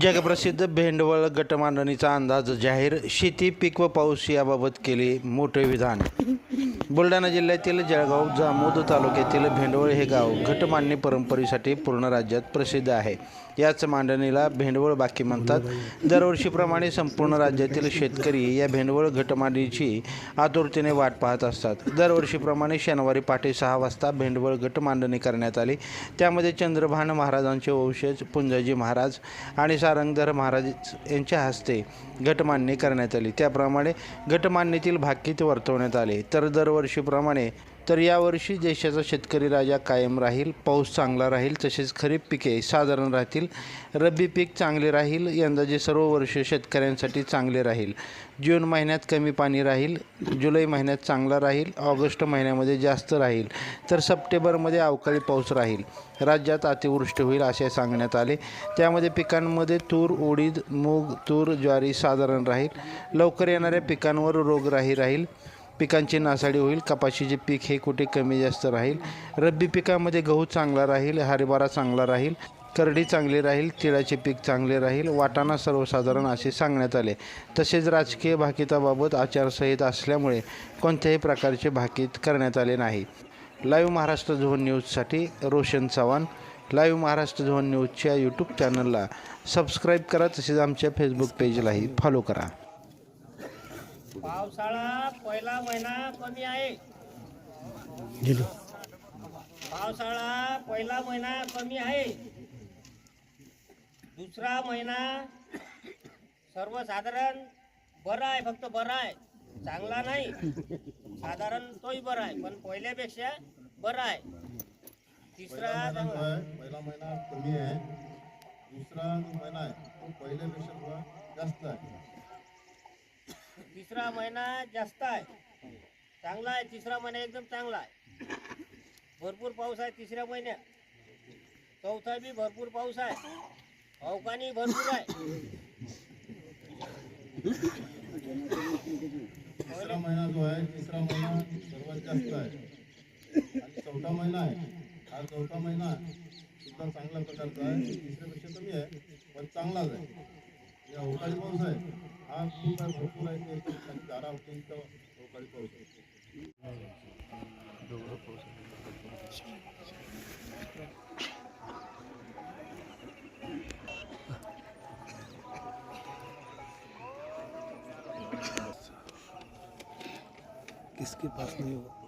जगप्रसिद्ध भेंडवळ गटमांडणीचा अंदाज जाहीर. शेती पीक व पाऊस याबाबत केले मोठे विधान. बुलढाणा जिल्ह्यातील जळगाव जामोद तालुक्यातील भेंडवळ हे गाव घटमांडणी परंपरेसाठी पूर्ण राज्यात प्रसिद्ध आहे. याच मांडणीला भेंडवळ बाकी म्हणतात. दरवर्षीप्रमाणे संपूर्ण राज्यातील शेतकरी या भेंडवळ घटमांडणीची आतुरतेने वाट पाहत असतात. दरवर्षीप्रमाणे शनिवारी पहाटे सहा वाजता भेंडवळ घटमांडणी करण्यात आली. त्यामध्ये चंद्रभान महाराजांचे वंशज पुंजाजी महाराज आणि सारंगधर महाराज यांच्या हस्ते गटमान्य करण्यात आली. त्याप्रमाणे गटमान्यतील भाकीत वर्तवण्यात आले. तर दरवर्षीप्रमाणे तर यावर्षी देशाचा शेतकरी राजा कायम राहील पाऊस चांगला राहील तसेच खरीप पिके साधारण राहतील रब्बी पीक चांगले राहील यंदाचे सर्व वर्ष शेतकऱ्यांसाठी चांगले राहील. जून महिन्यात कमी पाणी राहील जुलै महिन्यात चांगला राहील ऑगस्ट महिन्यामध्ये जास्त राहील तर सप्टेंबरमध्ये अवकाळी पाऊस राहील. राज्यात अतिवृष्टी होईल असे सांगण्यात आले. त्यामध्ये पिकांमध्ये तूर उडीद मूग तूर ज्वारी साधारण राहील. लवकर येणाऱ्या पिकांवर रोगराही राहील. पिकांची नासाडी होईल कपाशीचे पीक हे कुठे कमी जास्त राहील रब्बी पिकामध्ये गहू चांगला राहील हरभरा चांगला राहील करडी चांगली राहील तिळाचे पीक चांगले राहील वाटाणा सर्वसाधारण असे सांगण्यात आले. तसेच राजकीय भाकिताबाबत आचारसंहिता असल्यामुळे कोणत्याही प्रकारचे भाकीत करण्यात आले नाही. लाईव्ह महाराष्ट्र झोन न्यूजसाठी रोशन चव्हाण लाईव्ह महाराष्ट्र झोन न्यूजच्या यूट्यूब चॅनलला सबस्क्राईब करा तसेच आमच्या फेसबुक पेजलाही फॉलो करा. पावसाळा पहिला महिना कमी आहे. पावसाळा पहिला महिना कमी आहे. दुसरा महिना सर्वसाधारण बरा आहे फक्त बरा आहे. चांगला नाही. साधारण तोही बरा आहे पण पहिल्यापेक्षा बरा आहे. तिसरा पहिला महिना कमी आहे. दुसरा जो महिना आहे तो पहिल्यापेक्षा थोडा जास्त आहे. तिसरा महिना जास्त आहे. चांगला आहे तिसरा महिना एकदम चांगला आहे. भरपूर पाऊस आहे तिसऱ्या महिन्यात चौथा बी भरपूर पाऊस आहे. अवकाणी भरपूर आहे. तिसरा महिना जो आहे तिसरा महिना सर्वात जास्त आहे. आणि चौथा महिना आहे. हा चौथा महिना सुद्धा चांगल्या प्रकारचा आहे. तिसऱ्यापेक्षा कमी आहे पण चांगलाच आहे. अवकाळी पाऊस आहे. हा खूप आहे भरपूर आहे ते एकदम खाली चारा होतो अवकाळी पाऊस आहे किसके पास नहीं होगा?